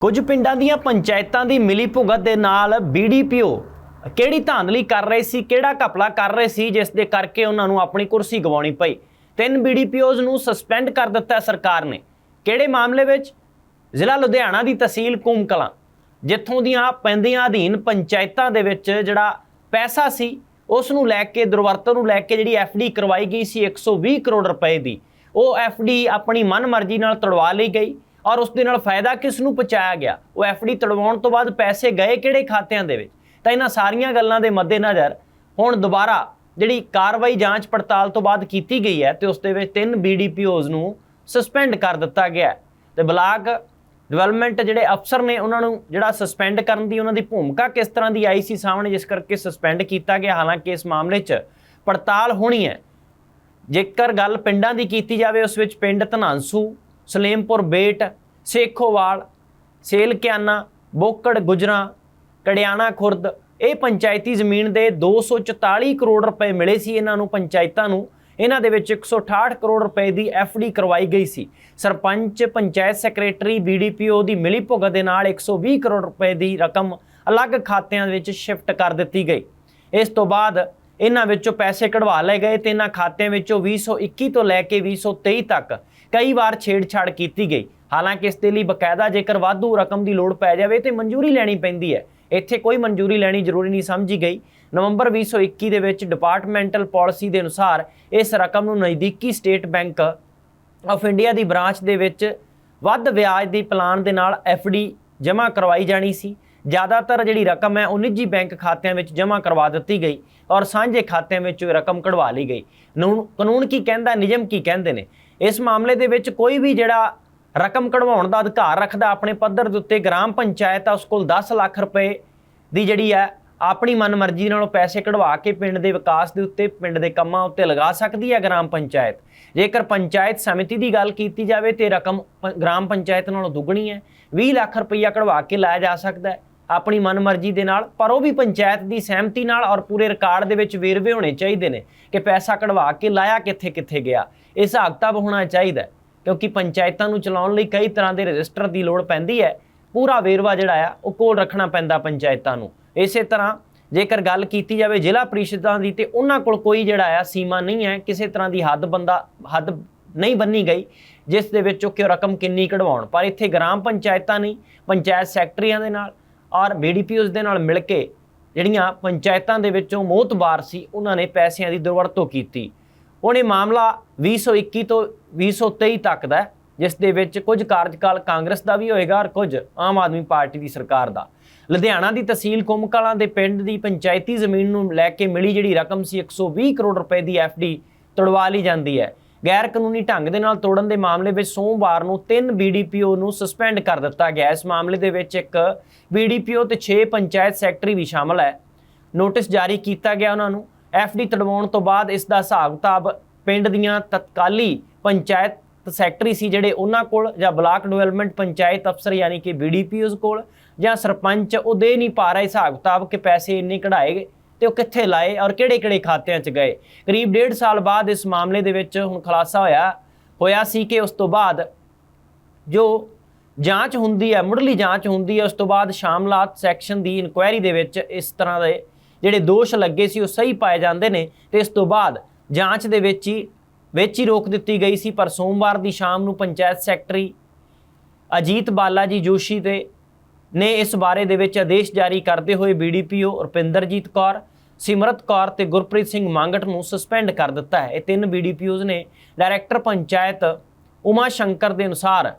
ਕੁਝ ਪਿੰਡਾਂ ਦੀਆਂ ਪੰਚਾਇਤਾਂ ਦੀ ਮਿਲੀ ਭੁਗਤ ਦੇ ਨਾਲ ਬੀਡੀਪੀਓ ਕਿਹੜੀ ਧਾਂਦਲੀ ਕਰ ਰਹੇ ਸੀ, ਕਿਹੜਾ ਘਪਲਾ ਕਰ ਰਹੇ ਸੀ, ਜਿਸ ਦੇ ਕਰਕੇ ਉਹਨਾਂ ਨੂੰ ਆਪਣੀ ਕੁਰਸੀ ਗਵਾਉਣੀ ਪਈ। ਤਿੰਨ ਬੀਡੀਪੀਓਜ਼ ਨੂੰ ਸਸਪੈਂਡ ਕਰ ਦਿੱਤਾ ਸਰਕਾਰ ਨੇ। ਕਿਹੜੇ ਮਾਮਲੇ ਵਿੱਚ? ਜ਼ਿਲ੍ਹਾ ਲੁਧਿਆਣਾ ਦੀ ਤਹਿਸੀਲ ਕੂਮਕਲਾਂ, ਜਿੱਥੋਂ ਦੀਆਂ ਪੈਂਦੀਆਂ ਅਧੀਨ ਪੰਚਾਇਤਾਂ ਦੇ ਵਿੱਚ ਜਿਹੜਾ ਪੈਸਾ ਸੀ, ਉਸ ਨੂੰ ਲੈ ਕੇ ਦੁਰਵਰਤੋਂ ਨੂੰ ਲੈ ਕੇ ਜਿਹੜੀ ਐਫਡੀ ਕਰਵਾਈ ਗਈ ਸੀ 120 ਕਰੋੜ ਰੁਪਏ ਦੀ। ਉਹ ਐਫਡੀ ਆਪਣੀ ਮਨਮਰਜ਼ੀ ਨਾਲ ਤੜਵਾ ਲਈ ਗਈ। ਔਰ ਉਸ ਦੇ ਨਾਲ ਫਾਇਦਾ ਕਿਸ ਨੂੰ ਪਹੁੰਚਾਇਆ ਗਿਆ? ਉਹ ਐਫਡੀ ਤੜਵਾਉਣ ਤੋਂ ਬਾਅਦ ਪੈਸੇ ਗਏ ਕਿਹੜੇ ਖਾਤਿਆਂ ਦੇ ਵਿੱਚ? ਤਾਂ ਇਹਨਾਂ ਸਾਰੀਆਂ ਗੱਲਾਂ ਦੇ ਮੱਦੇਨਜ਼ਰ ਹੁਣ ਦੁਬਾਰਾ ਜਿਹੜੀ ਕਾਰਵਾਈ ਜਾਂਚ ਪੜਤਾਲ ਤੋਂ ਬਾਅਦ ਕੀਤੀ ਗਈ ਹੈ ਤੇ ਉਸ ਦੇ ਵਿੱਚ ਤਿੰਨ ਬੀਡੀਪੀਓਜ਼ ਨੂੰ ਸਸਪੈਂਡ ਕਰ ਦਿੱਤਾ ਗਿਆ ਹੈ। ਤੇ ਬਲਾਕ ਡਿਵੈਲਪਮੈਂਟ ਜਿਹੜੇ ਅਫਸਰ ਨੇ ਉਹਨਾਂ ਨੂੰ ਜਿਹੜਾ ਸਸਪੈਂਡ ਕਰਨ ਦੀ ਉਹਨਾਂ ਦੀ ਭੂਮਿਕਾ ਕਿਸ ਤਰ੍ਹਾਂ ਦੀ ਆਈ ਸੀ ਸਾਹਮਣੇ, ਜਿਸ ਕਰਕੇ ਸਸਪੈਂਡ ਕੀਤਾ ਗਿਆ। ਹਾਲਾਂਕਿ ਇਸ ਮਾਮਲੇ 'ਚ ਪੜਤਾਲ ਹੋਣੀ ਹੈ। ਜੇਕਰ ਗੱਲ ਪਿੰਡਾਂ ਦੀ ਕੀਤੀ ਜਾਵੇ, ਉਸ ਵਿੱਚ ਪਿੰਡ ਧਨਾਂਸੂ ਸਲੇਮਪੁਰ ਬੇਟ, ਸੇਖੋਵਾਲ, ਸੇਲਕਿਆਨਾ, ਬੋਕੜ, ਗੁਜਰਾ, ਕੜਿਆਣਾ ਖੁਰਦ, ਇਹ ਪੰਚਾਇਤੀ ਜ਼ਮੀਨ ਦੇ 244 ਕਰੋੜ ਰੁਪਏ ਮਿਲੇ ਸੀ ਇਹਨਾਂ ਨੂੰ, ਪੰਚਾਇਤਾਂ ਨੂੰ। ਇਹਨਾਂ ਦੇ ਵਿੱਚ 168 ਕਰੋੜ ਰੁਪਏ ਦੀ ਡੀ ਕਰਵਾਈ ਗਈ ਸੀ। ਸਰਪੰਚ, ਪੰਚਾਇਤ ਸੈਕਟਰੀ ਬੀਡੀਪੀਓ ਦੀ ਮਿਲੀ ਭੁਗਤ ਦੇ ਨਾਲ 120 ਕਰੋੜ ਰੁਪਏ ਦੀ ਰਕਮ ਅਲੱਗ ਖਾਤਿਆਂ ਵਿੱਚ ਸ਼ਿਫਟ ਕਰ ਦਿੱਤੀ ਗਈ। ਇਸ ਤੋਂ ਬਾਅਦ ਇਹਨਾਂ ਵਿੱਚੋਂ ਪੈਸੇ ਕਢਵਾ ਲਏ ਗਏ ਤੇ ਇਹਨਾਂ ਖਾਤਿਆਂ ਵਿੱਚੋਂ 2021 ਤੋਂ ਲੈ ਕੇ 2023 ਤੱਕ ਕਈ ਵਾਰ ਛੇੜਛਾੜ ਕੀਤੀ ਗਈ। ਹਾਲਾਂਕਿ ਇਸ ਦੇ ਲਈ ਬਕਾਇਦਾ ਜੇਕਰ ਵਾਧੂ ਰਕਮ ਦੀ ਲੋੜ ਪੈ ਜਾਵੇ ਤੇ ਮਨਜ਼ੂਰੀ ਲੈਣੀ ਪੈਂਦੀ ਹੈ। ਇੱਥੇ ਕੋਈ ਮਨਜ਼ੂਰੀ ਲੈਣੀ ਜ਼ਰੂਰੀ ਨਹੀਂ ਸਮਝੀ ਗਈ। ਨਵੰਬਰ 2021 ਦੇ ਵਿੱਚ ਡਿਪਾਰਟਮੈਂਟਲ ਪਾਲਿਸੀ ਦੇ ਅਨੁਸਾਰ ਇਸ ਰਕਮ ਨੂੰ ਨਜ਼ਦੀਕੀ ਸਟੇਟ ਬੈਂਕ ਆਫ ਇੰਡੀਆ ਦੀ ਬ੍ਰਾਂਚ ਦੇ ਵਿੱਚ ਵੱਧ ਵਿਆਜ ਦੀ ਪਲਾਨ ਦੇ ਨਾਲ ਡੀ ਜਮ੍ਹਾਂ ਕਰਵਾਈ ਜਾਣੀ ਸੀ। ਜ਼ਿਆਦਾਤਰ ਜਿਹੜੀ ਰਕਮ ਹੈ ਉਹ ਨਿੱਜੀ ਬੈਂਕ ਖਾਤਿਆਂ ਵਿੱਚ ਜਮ੍ਹਾਂ ਕਰਵਾ ਦਿੱਤੀ ਗਈ ਔਰ ਸਾਂਝੇ ਖਾਤਿਆਂ ਵਿੱਚ ਰਕਮ ਕਢਵਾ ਲਈ ਗਈ। ਨੂੰ- ਕਾਨੂੰਨ ਕੀ ਕਹਿੰਦਾ, ਨਿਯਮ ਕੀ ਕਹਿੰਦੇ ਨੇ? ਇਸ ਮਾਮਲੇ ਦੇ ਵਿੱਚ ਕੋਈ ਵੀ ਜਿਹੜਾ ਰਕਮ ਕਢਵਾਉਣ ਦਾ ਅਧਿਕਾਰ ਰੱਖਦਾ ਆਪਣੇ ਪੱਧਰ ਦੇ ਉੱਤੇ ਗ੍ਰਾਮ ਪੰਚਾਇਤ ਆ, ਉਸ ਕੋਲ 10 ਲੱਖ ਰੁਪਏ ਦੀ ਜਿਹੜੀ ਹੈ, ਆਪਣੀ ਮਨਮਰਜ਼ੀ ਨਾਲੋਂ ਪੈਸੇ ਕਢਵਾ ਕੇ ਪਿੰਡ ਦੇ ਵਿਕਾਸ ਦੇ ਉੱਤੇ, ਪਿੰਡ ਦੇ ਕੰਮਾਂ ਉੱਤੇ ਲਗਾ ਸਕਦੀ ਹੈ ਗ੍ਰਾਮ ਪੰਚਾਇਤ। ਜੇਕਰ ਪੰਚਾਇਤ ਸਮਿਤੀ ਦੀ ਗੱਲ ਕੀਤੀ ਜਾਵੇ ਤੇ ਰਕਮ ਪ- ਗ੍ਰਾਮ ਪੰਚਾਇਤ ਨਾਲੋਂ ਦੁੱਗਣੀ ਹੈ 20 ਲੱਖ ਰੁਪਈਆ ਕਢਵਾ ਕੇ ਲਾਇਆ ਜਾ ਸਕਦਾ ਹੈ। ਆਪਣੀ ਮਨਮਰਜ਼ੀ ਦੇ ਨਾਲ, ਪਰ ਉਹ ਵੀ ਪੰਚਾਇਤ ਦੀ ਸਹਿਮਤੀ ਨਾਲ ਔਰ ਪੂਰੇ ਰਿਕਾਰਡ ਦੇ ਵਿੱਚ ਵੇਰਵੇ ਹੋਣੇ ਚਾਹੀਦੇ ਨੇ ਕਿ ਪੈਸਾ ਕਢਵਾ ਕੇ ਲਾਇਆ ਕਿੱਥੇ ਕਿੱਥੇ ਗਿਆ। ਇਹ ਹਿਸਾਬ ਕਿਤਾਬ ਹੋਣਾ ਚਾਹੀਦਾ ਕਿਉਂਕਿ ਪੰਚਾਇਤਾਂ ਨੂੰ ਚਲਾਉਣ ਲਈ ਕਈ ਤਰ੍ਹਾਂ ਦੇ ਰਜਿਸਟਰ ਦੀ ਲੋੜ ਪੈਂਦੀ ਹੈ। ਪੂਰਾ ਵੇਰਵਾ ਜਿਹੜਾ ਆ, ਉਹ ਕੋਲ ਰੱਖਣਾ ਪੈਂਦਾ ਪੰਚਾਇਤਾਂ ਨੂੰ। ਇਸੇ ਤਰ੍ਹਾਂ ਜੇਕਰ ਗੱਲ ਕੀਤੀ ਜਾਵੇ ਜ਼ਿਲ੍ਹਾ ਪ੍ਰੀਸ਼ਦਾਂ ਦੀ, ਤੇ ਉਹਨਾਂ ਕੋਲ ਕੋਈ ਜਿਹੜਾ ਆ ਸੀਮਾ ਨਹੀਂ ਹੈ, ਕਿਸੇ ਤਰ੍ਹਾਂ ਦੀ ਹੱਦ ਬੰਦਾ, ਹੱਦ ਨਹੀਂ ਬੰਨੀ ਗਈ, ਜਿਸ ਦੇ ਵਿੱਚੋਂ ਕਿ ਉਹ ਰਕਮ ਕਿੰਨੀ ਕਢਵਾਉਣ। ਪਰ ਇੱਥੇ ਗ੍ਰਾਮ ਪੰਚਾਇਤਾਂ ਨਹੀਂ ਪੰਚਾਇਤ ਸੈਕਟਰੀਆਂ ਦੇ ਨਾਲ ਔਰ ਬੀਡੀਪੀਓਜ਼ ਦੇ ਨਾਲ ਮਿਲ ਕੇ ਜਿਹੜੀਆਂ ਪੰਚਾਇਤਾਂ ਦੇ ਵਿੱਚੋਂ ਮੋਤਬਾਰ ਸੀ, ਉਹਨਾਂ ਨੇ ਪੈਸਿਆਂ ਦੀ ਦੁਰਵਰਤੋਂ ਕੀਤੀ। ਹੁਣ ਇਹ ਮਾਮਲਾ 2021 ਤੋਂ 2023 ਤੱਕ ਦਾ ਜਿਸ ਦੇ ਵਿੱਚ ਕੁਝ ਕਾਰਜਕਾਲ ਕਾਂਗਰਸ ਦਾ ਵੀ ਹੋਏਗਾ ਔਰ ਕੁਝ ਆਮ ਆਦਮੀ ਪਾਰਟੀ ਦੀ ਸਰਕਾਰ ਦਾ। ਲੁਧਿਆਣਾ ਦੀ ਤਹਿਸੀਲ ਕੁੰਮਕਲਾਂ ਦੇ ਪਿੰਡ ਦੀ ਪੰਚਾਇਤੀ ਜ਼ਮੀਨ ਨੂੰ ਲੈ ਕੇ ਮਿਲੀ ਜਿਹੜੀ ਰਕਮ ਸੀ 120 ਕਰੋੜ ਰੁਪਏ ਦੀ ਡੀ ਤੜਵਾ ਲਈ ਜਾਂਦੀ ਹੈ। ਗੈਰ ਕਾਨੂੰਨੀ ਢੰਗ ਦੇ ਨਾਲ ਤੋੜਨ ਦੇ ਮਾਮਲੇ ਵਿੱਚ ਸੋਮਵਾਰ ਨੂੰ ਤਿੰਨ ਬੀਡੀਪੀਓ ਨੂੰ ਸਸਪੈਂਡ ਕਰ ਦਿੱਤਾ ਗਿਆ। ਇਸ ਮਾਮਲੇ ਦੇ ਵਿੱਚ ਇੱਕ ਬੀਡੀਪੀਓ ਤੇ 6 ਪੰਚਾਇਤ ਸੈਕਟਰੀ ਵੀ ਸ਼ਾਮਲ ਹੈ। ਨੋਟਿਸ ਜਾਰੀ ਕੀਤਾ ਗਿਆ ਉਹਨਾਂ ਨੂੰ। ਡੀ ਤੜਵਾਉਣ ਤੋਂ ਬਾਅਦ ਇਸ ਦਾ ਹਿਸਾਬ ਕਿਤਾਬ ਪਿੰਡ ਦੀਆਂ ਤਤਕਾਲੀ ਪੰਚਾਇਤ ਸੈਕਟਰੀ ਸੀ ਜਿਹੜੇ ਉਹਨਾਂ ਕੋਲ ਜਾਂ ਬਲਾਕ ਡਿਵੈਲਪਮੈਂਟ ਪੰਚਾਇਤ ਅਫਸਰ ਯਾਨੀ ਕਿ ਬੀਡੀਪੀਓਜ਼ ਕੋਲ ਜਾਂ ਸਰਪੰਚ ਉਹ ਦੇ ਨਹੀਂ ਪਾ ਰਿਹਾ। ਹਿਸਾਬ ਕਿਤਾਬ ਕਿ ਪੈਸੇ ਇੰਨੇ ਕਢਾਏ ਗਏ ਤੇ ਉਹ ਕਿੱਥੇ ਲਾਏ ਔਰ ਕਿਹੜੇ-ਕਿਹੜੇ ਖਾਤਿਆਂ 'ਚ ਗਏ? ਕਰੀਬ ਡੇਢ ਸਾਲ ਬਾਅਦ ਇਸ ਮਾਮਲੇ ਦੇ ਵਿੱਚ ਹੁਣ ਖੁਲਾਸਾ ਹੋਇਆ ਹੋਇਆ ਸੀ ਕਿ ਉਸ ਤੋਂ ਬਾਅਦ ਜੋ ਜਾਂਚ ਹੁੰਦੀ ਹੈ, ਮੁੱਢਲੀ ਜਾਂਚ ਹੁੰਦੀ ਹੈ, ਉਸ ਤੋਂ ਬਾਅਦ ਸ਼ਾਮਲਾਤ ਸੈਕਸ਼ਨ ਦੀ ਇਨਕੁਆਇਰੀ ਦੇ ਵਿੱਚ ਇਸ ਤਰ੍ਹਾਂ ਦੇ ਜਿਹੜੇ ਦੋਸ਼ ਲੱਗੇ ਸੀ, ਉਹ ਸਹੀ ਪਾਏ ਜਾਂਦੇ ਨੇ ਤੇ ਇਸ ਤੋਂ ਬਾਅਦ ਜਾਂਚ ਦੇ ਵਿੱਚ ਹੀ ਵਿੱਚ ਹੀ ਰੋਕ ਦਿੱਤੀ ਗਈ ਸੀ। ਪਰ ਸੋਮਵਾਰ ਦੀ ਸ਼ਾਮ ਨੂੰ ਪੰਚਾਇਤ ਸੈਕਟਰੀ ਅਜੀਤ ਬਾਲਾਜੀ ਜੋਸ਼ੀ ਤੇ ਨੇ ਇਸ ਬਾਰੇ ਦੇ ਵਿੱਚ ਆਦੇਸ਼ ਜਾਰੀ ਕਰਦੇ ਹੋਏ ਬੀਡੀਪੀਓ ਰੁਪਿੰਦਰਜੀਤ ਕੌਰ ਸਿਮਰਤ ਕੌਰ ਤੇ ਗੁਰਪ੍ਰੀਤ ਸਿੰਘ ਮੰਗਟ ਨੂੰ ਸਸਪੈਂਡ ਕਰ ਦਿੱਤਾ ਹੈ। ਇਹ ਤਿੰਨ ਬੀਡੀਪੀਓਜ਼ ਨੇ ਡਾਇਰੈਕਟਰ ਪੰਚਾਇਤ ਉਮਾ ਸ਼ੰਕਰ ਦੇ ਅਨੁਸਾਰ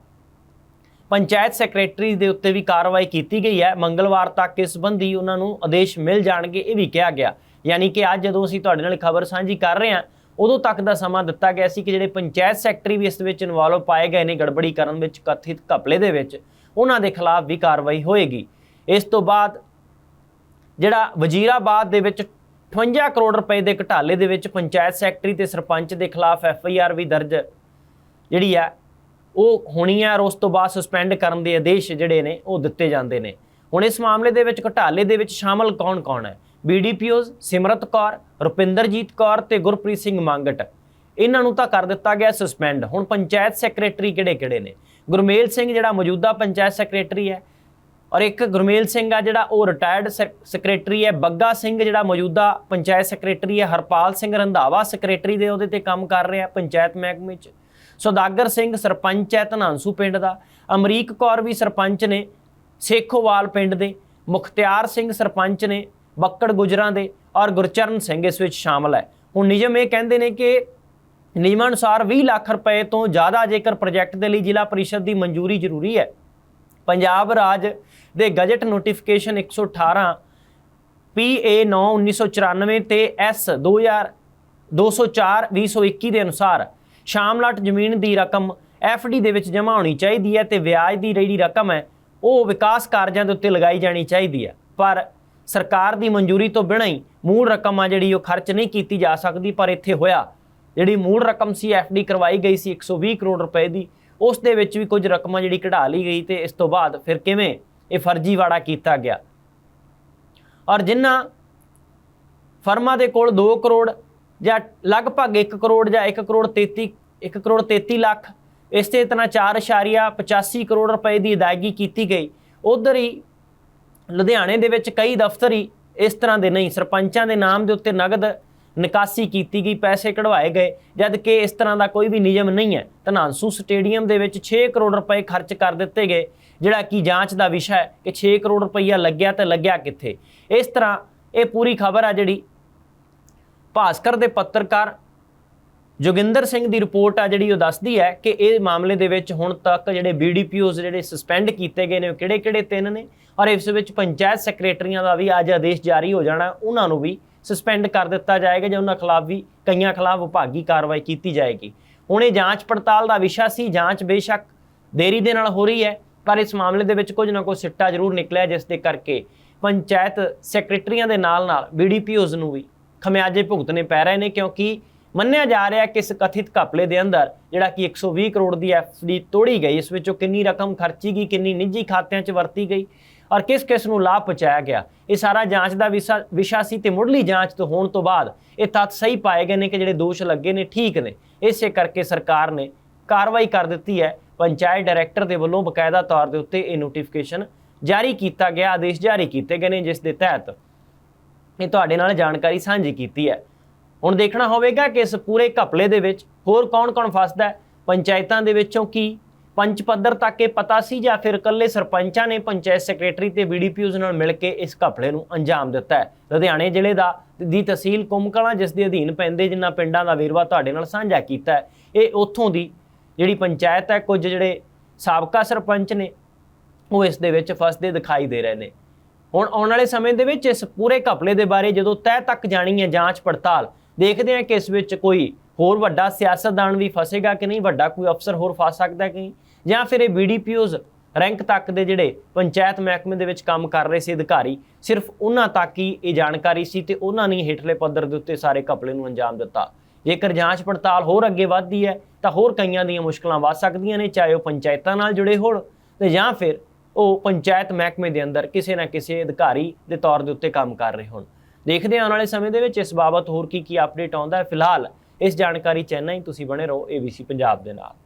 ਪੰਚਾਇਤ ਸੈਕਟਰੀ ਦੇ ਉੱਤੇ ਵੀ ਕਾਰਵਾਈ ਕੀਤੀ ਗਈ ਹੈ। ਮੰਗਲਵਾਰ ਤੱਕ ਇਸ ਸੰਬੰਧੀ ਉਹਨਾਂ ਨੂੰ ਆਦੇਸ਼ ਮਿਲ ਜਾਣਗੇ, ਇਹ ਵੀ ਕਿਹਾ ਗਿਆ। ਯਾਨੀ ਕਿ ਅੱਜ ਜਦੋਂ ਅਸੀਂ ਤੁਹਾਡੇ ਨਾਲ ਖਬਰ ਸਾਂਝੀ ਕਰ ਰਹੇ ਹਾਂ, ਉਦੋਂ ਤੱਕ ਦਾ ਸਮਾਂ ਦਿੱਤਾ ਗਿਆ ਸੀ ਕਿ ਜਿਹੜੇ ਪੰਚਾਇਤ ਸੈਕਟਰੀ ਵੀ ਇਸ ਵਿੱਚ ਇਨਵੋਲਵ ਪਾਏ ਗਏ ਨੇ ਗੜਬੜੀ ਕਰਨ ਵਿੱਚ ਕਥਿਤ ਘਪਲੇ ਦੇ ਵਿੱਚ, ਉਹਨਾਂ ਦੇ ਖਿਲਾਫ ਵੀ ਕਾਰਵਾਈ ਹੋਏਗੀ। ਇਸ ਤੋਂ ਬਾਅਦ ਜਿਹੜਾ ਵਜ਼ੀਰਾਬਾਦ ਦੇ ਵਿੱਚ 58 ਕਰੋੜ ਰੁਪਏ ਦੇ ਘਟਾਲੇ ਦੇ ਵਿੱਚ ਪੰਚਾਇਤ ਸੈਕਟਰੀ ਤੇ ਸਰਪੰਚ ਦੇ ਖਿਲਾਫ ਐਫ ਆਈ ਆਰ ਵੀ ਦਰਜ ਜਿਹੜੀ ਆ, ਉਹ ਹੋਣੀ ਹੈ ਔਰ ਉਸ ਤੋਂ ਬਾਅਦ ਸਸਪੈਂਡ ਕਰਨ ਦੇ ਆਦੇਸ਼ ਜਿਹੜੇ ਨੇ, ਉਹ ਦਿੱਤੇ ਜਾਂਦੇ ਨੇ। ਹੁਣ ਇਸ ਮਾਮਲੇ ਦੇ ਵਿੱਚ ਘਟਾਲੇ ਦੇ ਵਿੱਚ ਸ਼ਾਮਲ ਕੌਣ-ਕੌਣ ਹੈ? ਬੀਡੀਪੀਓਜ਼ ਸਿਮਰਤ ਕੌਰ, ਰੁਪਿੰਦਰਜੀਤ ਕੌਰ ਤੇ ਗੁਰਪ੍ਰੀਤ ਸਿੰਘ ਮੰਗਟ। ਇਹਨਾਂ ਨੂੰ ਤਾਂ ਕਰ ਦਿੱਤਾ ਗਿਆ ਸਸਪੈਂਡ ਹੁਣ ਪੰਚਾਇਤ ਸੈਕਟਰੀ ਕਿਹੜੇ-ਕਿਹੜੇ ਨੇ? ਗੁਰਮੇਲ ਸਿੰਘ ਜਿਹੜਾ ਮੌਜੂਦਾ ਪੰਚਾਇਤ ਸੈਕਟਰੀ ਹੈ ਔਰ ਇੱਕ ਗੁਰਮੇਲ ਸਿੰਘ ਆ ਜਿਹੜਾ ਉਹ ਰਿਟਾਇਰਡ ਸੈਕਟਰੀ ਹੈ, ਬੱਗਾ ਸਿੰਘ ਜਿਹੜਾ ਮੌਜੂਦਾ ਪੰਚਾਇਤ ਸੈਕਟਰੀ ਹੈ, ਹਰਪਾਲ ਸਿੰਘ ਰੰਧਾਵਾ ਸੈਕਟਰੀ ਦੇ ਉਹਦੇ ਤੇ ਕੰਮ ਕਰ ਰਿਹਾ ਪੰਚਾਇਤ ਮਹਿਕਮੇ 'ਚ। ਸੌਦਾਗਰ ਸਿੰਘ ਸਰਪੰਚ ਹੈ, ਧਨਾਂਸੂ ਪਿੰਡ ਦਾ। ਅਮਰੀਕ ਕੌਰ ਵੀ ਸਰਪੰਚ ਨੇ ਸੇਖੋਵਾਲ ਪਿੰਡ ਦੇ। ਮੁਖਤਿਆਰ ਸਿੰਘ ਸਰਪੰਚ ਨੇ, ਬੱਕੜ ਗੁਜਰਾਂ ਦੇ। ਔਰ ਗੁਰਚਰਨ ਸਿੰਘ ਇਸ ਵਿੱਚ ਸ਼ਾਮਲ ਹੈ। ਹੁਣ ਨਿਯਮ ਇਹ ਕਹਿੰਦੇ ਨੇ ਕਿ ਨਿਯਮਾਂ ਅਨੁਸਾਰ 20 ਲੱਖ ਰੁਪਏ ਤੋਂ ਜ਼ਿਆਦਾ ਜੇਕਰ ਪ੍ਰੋਜੈਕਟ ਦੇ ਲਈ ਜ਼ਿਲ੍ਹਾ ਪਰਿਸ਼ਦ ਦੀ ਮਨਜ਼ੂਰੀ ਜ਼ਰੂਰੀ ਹੈ ਪੰਜਾਬ ਰਾਜ ਦੇ ਗਜਟ ਨੋਟੀਫਿਕੇਸ਼ਨ 118 PA 9 1994 ਤੇ S 2000 204 2021 ਦੇ ਅਨੁਸਾਰ ਸ਼ਾਮਲਾਟ ਜ਼ਮੀਨ ਦੀ ਰਕਮ FD ਦੇ ਵਿੱਚ ਜਮ੍ਹਾਂ ਹੋਣੀ ਚਾਹੀਦੀ ਹੈ ਤੇ ਵਿਆਜ ਦੀ ਜਿਹੜੀ ਰਕਮ ਹੈ, ਉਹ ਵਿਕਾਸ ਕਾਰਜਾਂ ਦੇ ਉੱਤੇ ਲਗਾਈ ਜਾਣੀ ਚਾਹੀਦੀ ਹੈ। ਪਰ ਸਰਕਾਰ ਦੀ ਮਨਜ਼ੂਰੀ ਤੋਂ ਬਿਨਾਂ ਹੀ ਮੂਲ ਰਕਮ ਆ ਜਿਹੜੀ ਉਹ ਖਰਚ ਨਹੀਂ ਕੀਤੀ ਜਾ ਸਕਦੀ, ਪਰ ਇੱਥੇ ਹੋਇਆ। ਜਿਹੜੀ ਮੂਲ ਰਕਮ ਸੀ FD ਕਰਵਾਈ ਗਈ ਸੀ 120 ਕਰੋੜ ਰੁਪਏ ਦੀ ਉਸ ਦੇ ਵਿੱਚ ਵੀ ਕੁਝ ਰਕਮਾਂ ਜਿਹੜੀ ਕਢਾ ਲਈ ਗਈ ਤੇ ਇਸ ਤੋਂ ਬਾਅਦ ਫਿਰ ਕਿਵੇਂ ਇਹ ਫਰਜ਼ੀਵਾੜਾ ਕੀਤਾ ਗਿਆ। ਔਰ ਜਿਨ੍ਹਾਂ ਫਰਮਾਂ ਦੇ ਕੋਲ 2 ਕਰੋੜ ਜਾਂ ਲਗਭਗ 1 ਕਰੋੜ ਜਾਂ 1 ਕਰੋੜ 33 1 ਕਰੋੜ 33 ਲੱਖ, ਇਸ ਤੇ ਇਤਨਾ 4.85 ਕਰੋੜ ਰੁਪਏ ਦੀ ਅਦਾਇਗੀ ਕੀਤੀ ਗਈ। ਉਧਰ ਹੀ ਲੁਧਿਆਣੇ ਦੇ ਵਿੱਚ ਕਈ ਦਫ਼ਤਰ ਹੀ ਇਸ ਤਰ੍ਹਾਂ ਦੇ ਨਹੀਂ, ਸਰਪੰਚਾਂ ਦੇ ਨਾਮ ਦੇ ਉੱਤੇ ਨਗਦ ਨਿਕਾਸੀ ਕੀਤੀ ਗਈ, ਪੈਸੇ ਕਢਵਾਏ ਗਏ, ਜਦ ਕਿ ਇਸ ਤਰ੍ਹਾਂ ਦਾ ਕੋਈ ਵੀ ਨਿਯਮ ਨਹੀਂ ਹੈ। ਧਨਾਂਸੂ ਸਟੇਡੀਅਮ ਦੇ ਵਿੱਚ 6 ਕਰੋੜ ਰੁਪਏ ਖਰਚ ਕਰ ਦਿੱਤੇ ਗਏ, ਜਿਹੜਾ ਕਿ ਜਾਂਚ ਦਾ ਵਿਸ਼ਾ ਹੈ ਕਿ 6 ਕਰੋੜ ਰੁਪਈਆ ਲੱਗਿਆ ਤੇ ਲੱਗਿਆ ਕਿੱਥੇ। ਇਸ ਤਰ੍ਹਾਂ ਇਹ ਪੂਰੀ ਖਬਰ ਆ ਜਿਹੜੀ ਭਾਸਕਰ ਦੇ ਪੱਤਰਕਾਰ ਜੋਗਿੰਦਰ ਸਿੰਘ ਦੀ ਰਿਪੋਰਟ ਆ ਜਿਹੜੀ ਉਹ ਦੱਸਦੀ ਹੈ ਕਿ ਇਹ ਮਾਮਲੇ ਦੇ ਵਿੱਚ ਹੁਣ ਤੱਕ ਜਿਹੜੇ ਬੀਡੀਪੀਓਜ਼ ਜਿਹੜੇ ਸਸਪੈਂਡ ਕੀਤੇ ਗਏ ਨੇ, ਉਹ ਕਿਹੜੇ-ਕਿਹੜੇ ਤਿੰਨ ਨੇ? ਔਰ ਇਸ ਵਿੱਚ ਪੰਚਾਇਤ ਸੈਕਟਰੀਆਂ ਦਾ ਵੀ ਅੱਜ ਆਦੇਸ਼ ਜਾਰੀ ਹੋ ਜਾਣਾ, ਉਹਨਾਂ ਨੂੰ ਵੀ ਸਸਪੈਂਡ ਕਰ ਦਿੱਤਾ ਜਾਏਗਾ ਜਾਂ ਉਹਨਾਂ ਖਿਲਾਫ ਵੀ ਕਈਆਂ ਖਿਲਾਫ ਵਿਭਾਗੀ ਕਾਰਵਾਈ ਕੀਤੀ ਜਾਏਗੀ। ਹੁਣ ਇਹ ਜਾਂਚ ਪੜਤਾਲ ਦਾ ਵਿਸ਼ਾ ਸੀ, ਜਾਂਚ ਬੇਸ਼ੱਕ ਦੇਰੀ ਦੇ ਨਾਲ ਹੋ ਰਹੀ ਹੈ, ਪਰ ਇਸ ਮਾਮਲੇ ਦੇ ਵਿੱਚ ਕੁਝ ਨਾ ਕੁਝ ਸਿੱਟਾ ਜ਼ਰੂਰ ਨਿਕਲਿਆ, ਜਿਸ ਦੇ ਕਰਕੇ ਪੰਚਾਇਤ ਸੈਕਟਰੀਆਂ ਦੇ ਨਾਲ-ਨਾਲ ਬੀਡੀਪੀਓਜ਼ ਨੂੰ ਵੀ ਖਮਿਆਜੇ ਭੁਗਤਣੇ ਪੈ ਰਹੇ ਨੇ, ਕਿਉਂਕਿ ਮੰਨਿਆ ਜਾ ਰਿਹਾ ਕਿ ਇਸ ਕਥਿਤ ਘਪਲੇ ਦੇ ਅੰਦਰ ਜਿਹੜਾ ਕਿ 120 ਕਰੋੜ ਦੀ ਐਫਡੀ ਤੋੜੀ ਗਈ, ਇਸ ਵਿੱਚੋਂ ਕਿੰਨੀ ਰਕਮ ਖਰਚੀ ਗਈ, ਕਿੰਨੀ ਨਿੱਜੀ ਖਾਤਿਆਂ 'ਚ ਵਰਤੀ ਗਈ ਔਰ ਕਿਸ ਕਿਸ ਨੂੰ ਲਾਭ ਪਹੁੰਚਾਇਆ ਗਿਆ। ਇਹ ਸਾਰਾ ਜਾਂਚ ਦਾ ਵਿਸ਼ਾ ਵਿਸ਼ਾ ਸੀ ਤੇ ਮੁੱਢਲੀ ਜਾਂਚ ਤੋਂ ਹੋਣ ਤੋਂ ਬਾਅਦ ਇਹ ਤੱਥ ਸਹੀ ਪਾਏ ਗਏ ਨੇ ਕਿ ਜਿਹੜੇ ਦੋਸ਼ ਲੱਗੇ ਨੇ, ਠੀਕ ਨੇ। ਇਸੇ ਕਰਕੇ ਸਰਕਾਰ ਨੇ ਕਾਰਵਾਈ ਕਰ ਦਿੱਤੀ ਹੈ। ਪੰਚਾਇਤ ਡਾਇਰੈਕਟਰ ਦੇ ਵੱਲੋਂ ਬਕਾਇਦਾ ਤੌਰ ਦੇ ਉੱਤੇ ਇਹ ਨੋਟੀਫਿਕੇਸ਼ਨ ਜਾਰੀ ਕੀਤਾ ਗਿਆ, ਆਦੇਸ਼ ਜਾਰੀ ਕੀਤੇ ਗਏ ਨੇ, ਜਿਸ ਦੇ ਤਹਿਤ ਇਹ ਤੁਹਾਡੇ ਨਾਲ ਜਾਣਕਾਰੀ ਸਾਂਝੀ ਕੀਤੀ ਹੈ। ਹੁਣ ਦੇਖਣਾ ਹੋਵੇਗਾ ਕਿ ਇਸ ਪੂਰੇ ਘਪਲੇ ਦੇ ਵਿੱਚ ਹੋਰ ਕੌਣ-ਕੌਣ ਫਸਦਾ ਹੈ, ਪੰਚਾਇਤਾਂ ਦੇ ਵਿੱਚੋਂ ਕੀ ਪੰਚ ਪੱਧਰ ਤੱਕ ਇਹ ਪਤਾ ਸੀ ਜਾਂ ਫਿਰ ਇਕੱਲੇ ਸਰਪੰਚਾਂ ਨੇ ਪੰਚਾਇਤ ਸੈਕਟਰੀ ਤੇ ਬੀਡੀਪੀਓਜ਼ ਨਾਲ ਮਿਲ ਕੇ ਇਸ ਘਪਲੇ ਨੂੰ ਅੰਜਾਮ ਦਿੱਤਾ ਹੈ। ਲੁਧਿਆਣੇ ਜ਼ਿਲ੍ਹੇ ਦਾ ਦੀ ਤਹਿਸੀਲ ਕੁੰਮਕਲਾਂ, ਜਿਸ ਦੇ ਅਧੀਨ ਪੈਂਦੇ ਜਿਨ੍ਹਾਂ ਪਿੰਡਾਂ ਦਾ ਵੇਰਵਾ ਤੁਹਾਡੇ ਨਾਲ ਸਾਂਝਾ ਕੀਤਾ ਹੈ। ਇਹ ਉੱਥੋਂ ਦੀ ਜਿਹੜੀ ਪੰਚਾਇਤ ਹੈ, ਕੁਝ ਜਿਹੜੇ ਸਾਬਕਾ ਸਰਪੰਚ ਨੇ, ਉਹ ਇਸ ਦੇ ਵਿੱਚ ਫਸਦੇ ਦਿਖਾਈ ਦੇ ਰਹੇ ਨੇ। ਹੁਣ ਆਉਣ ਵਾਲੇ ਸਮੇਂ ਦੇ ਵਿੱਚ ਇਸ ਪੂਰੇ ਘਪਲੇ ਦੇ ਬਾਰੇ ਜਦੋਂ ਤਹਿ ਤੱਕ ਜਾਣੀ ਹੈ ਜਾਂਚ ਪੜਤਾਲ, ਦੇਖਦੇ ਹਾਂ ਕਿ ਇਸ ਵਿੱਚ ਕੋਈ ਹੋਰ ਵੱਡਾ ਸਿਆਸਤਦਾਨ ਵੀ ਫਸੇਗਾ ਕਿ ਨਹੀਂ, ਵੱਡਾ ਕੋਈ ਅਫਸਰ ਹੋਰ ਫਸ ਸਕਦਾ ਕਿ ਨਹੀਂ। ਜਾਂ ਫਿਰ ਇਹ ਬੀਡੀਪੀਓਜ਼ ਰੈਂਕ ਤੱਕ ਦੇ ਜਿਹੜੇ ਪੰਚਾਇਤ ਮਹਿਕਮੇ ਦੇ ਵਿੱਚ ਕੰਮ ਕਰ ਰਹੇ ਸੀ ਅਧਿਕਾਰੀ, ਸਿਰਫ ਉਹਨਾਂ ਤੱਕ ਹੀ ਇਹ ਜਾਣਕਾਰੀ ਸੀ ਤੇ ਉਹਨਾਂ ਨੇ ਹੇਠਲੇ ਪੱਧਰ ਦੇ ਉੱਤੇ ਸਾਰੇ ਘਪਲੇ ਨੂੰ ਅੰਜਾਮ ਦਿੱਤਾ। ਜੇਕਰ ਜਾਂਚ ਪੜਤਾਲ ਹੋਰ ਅੱਗੇ ਵਧਦੀ ਹੈ, ਤਾਂ ਹੋਰ ਕਈਆਂ ਦੀਆਂ ਮੁਸ਼ਕਲਾਂ ਵੱਧ ਸਕਦੀਆਂ ਨੇ, ਚਾਹੇ ਉਹ ਪੰਚਾਇਤਾਂ ਨਾਲ ਜੁੜੇ ਹੋਣ ਤੇ ਜਾਂ ਫਿਰ ਉਹ ਪੰਚਾਇਤ ਮਹਿਕਮੇ ਦੇ ਅੰਦਰ ਕਿਸੇ ਨਾ ਕਿਸੇ ਅਧਿਕਾਰੀ ਦੇ ਤੌਰ ਦੇ ਉੱਤੇ ਕੰਮ ਕਰ ਰਹੇ ਹੋਣ। ਦੇਖਦੇ ਆਉਣ ਵਾਲੇ ਸਮੇਂ ਦੇ ਵਿੱਚ ਇਸ ਬਾਬਤ ਹੋਰ ਕੀ ਕੀ ਅਪਡੇਟ ਆਉਂਦਾ ਹੈ। ਫਿਲਹਾਲ ਇਸ ਜਾਣਕਾਰੀ ਚਾਹਨਾ ਹੀ, ਤੁਸੀਂ ਬਣੇ ਰਹੋ ABC ਪੰਜਾਬ ਦੇ ਨਾਲ।